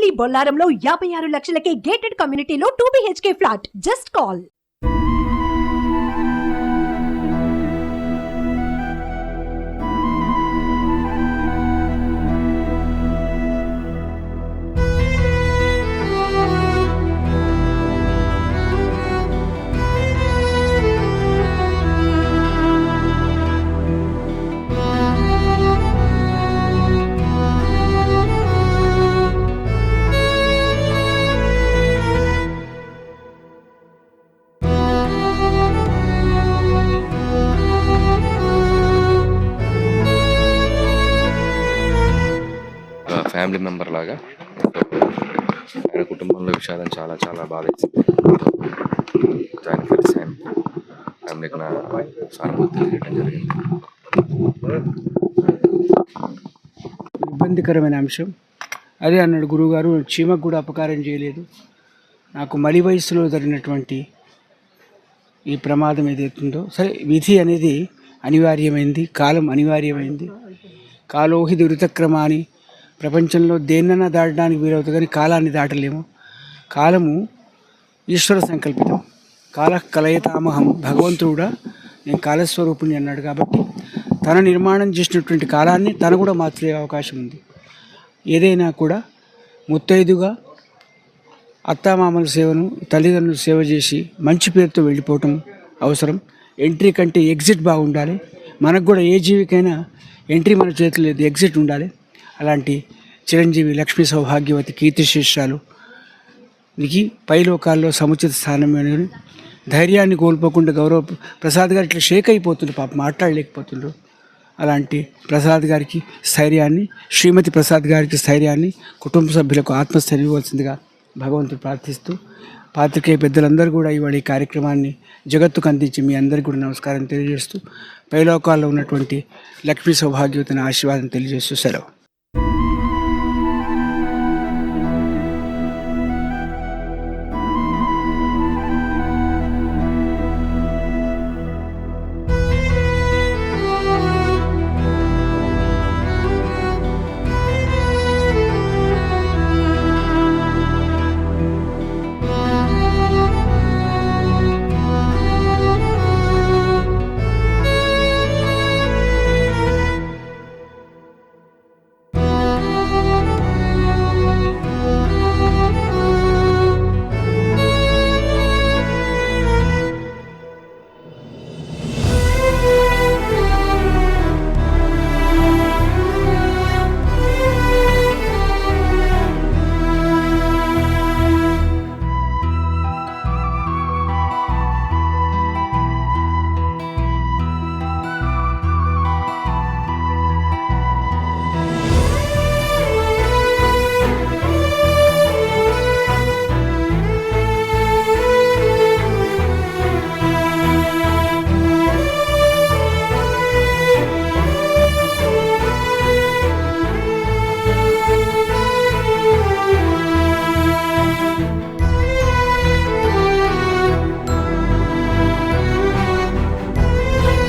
Only బొల్లారంలో యాభై ఆరు లక్షలకే గేటెడ్ కమ్యూనిటీలో two BHK flat just call family member లాగా. ఆయన కుటుంబంలో విషాదం చాలా చాలా బాధ ఆయన కలిసి ఆయన ఫ్యామిలీకి నా సానుభూతి జరిగింది. ఇబ్బందికరమైన అంశం. అదే అన్నాడు గురువుగారు చీమకు కూడా అపకారం చేయలేదు. నాకు మలి వయసులో జరిగినటువంటి ఈ ప్రమాదం ఏదైతుందో సరే విధి అనేది అనివార్యమైంది కాలం అనివార్యమైంది. కాలోహి దురితక్రమాని ప్రపంచంలో దేన్నైనా దాటడానికి వీలవుతుంది కానీ కాలాన్ని దాటలేము. కాలము ఈశ్వర సంకల్పితం. కాల కలయతామహం. భగవంతుడు కూడా నేను కాలస్వరూపుణ్ణి అన్నాడు కాబట్టి తన నిర్మాణం చేసినటువంటి కాలాన్ని తను కూడా మార్చే అవకాశం ఉంది. ఏదైనా కూడా ముత్తైదుగా అత్తామామల సేవను తల్లిదండ్రులు సేవ చేసి మంచి పేరుతో వెళ్ళిపోవటం అవసరం. ఎంట్రీ కంటే ఎగ్జిట్ బాగుండాలి. మనకు కూడా ఏ జీవికైనా ఎంట్రీ మన చేతిలో లేదు ఎగ్జిట్ ఉండాలి. అలాంటి చిరంజీవి లక్ష్మీ సౌభాగ్యవతి కీర్తిశేషాలు నికి పైలోకాల్లో సముచిత స్థానం ధైర్యాన్ని కోల్పోకుండా గౌరవ ప్రసాద్ గారు ఇట్లా షేక్ అయిపోతుండ్రు పాప మాట్లాడలేకపోతుండ్రు. అలాంటి ప్రసాద్ గారికి స్థైర్యాన్ని శ్రీమతి ప్రసాద్ గారికి స్థైర్యాన్ని కుటుంబ సభ్యులకు ఆత్మస్థైర్యం ఇవ్వాల్సిందిగా భగవంతుడు ప్రార్థిస్తూ పాత్రికేయ పెద్దలందరూ కూడా ఇవాళ ఈ కార్యక్రమాన్ని జగత్తుకు అందించి మీ అందరికీ కూడా నమస్కారం తెలియజేస్తూ పైలోకాల్లో ఉన్నటువంటి లక్ష్మీ సౌభాగ్యవతిని ఆశీర్వాదం తెలియజేస్తూ సెలవు.